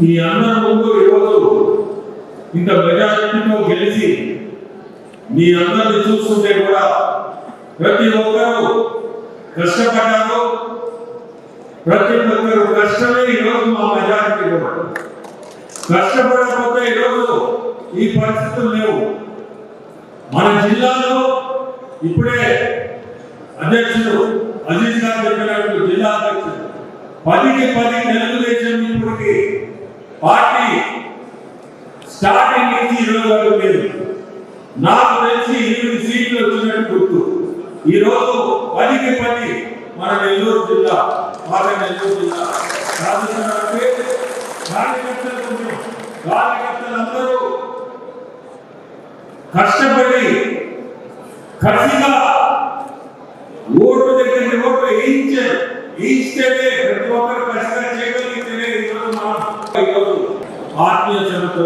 మీ అందరి ముందు ఈరోజు ఇంత మెజారిటీతో గెలిచి మీ అందరిని చూస్తుంటే కూడా ప్రతి ఒక్కరూ కష్టపడ్డారు ప్రతి ఒక్కరు కష్టమే ఈరోజు మా మెజారిటీ కూడా. కష్టపడకపోతే ఈరోజు ఈ పరిస్థితులు లేవు. మన జిల్లాలో ఇప్పుడే అధ్యక్షుడు అజీజ్ గారు చెప్పినట్టు జిల్లా అధ్యక్షుడు. పదికి పది తెలుగుదేశం ఇప్పటికి పార్టీ స్టార్టింగ్ నుంచి ఈరోజు వరకు లేదు. నాకు తెలిసి ఎనిమిది సీట్లు వచ్చినట్టు గుర్తు. ఈ రోజు పదికి పది మన నెల్లూరు జిల్లా పాత నెల్లూరు జిల్లా సాధించాలంటే కార్యకర్తలు కార్యకర్తలందరూ కష్టపడి కసిగా ఓటు దగ్గర ఓటు వేయించే వేయిస్తేనే ప్రతి ఒక్కరు కష్టంగా చేయగలిగితేనే ఈరోజు మనం ఆత్మీయ జనతో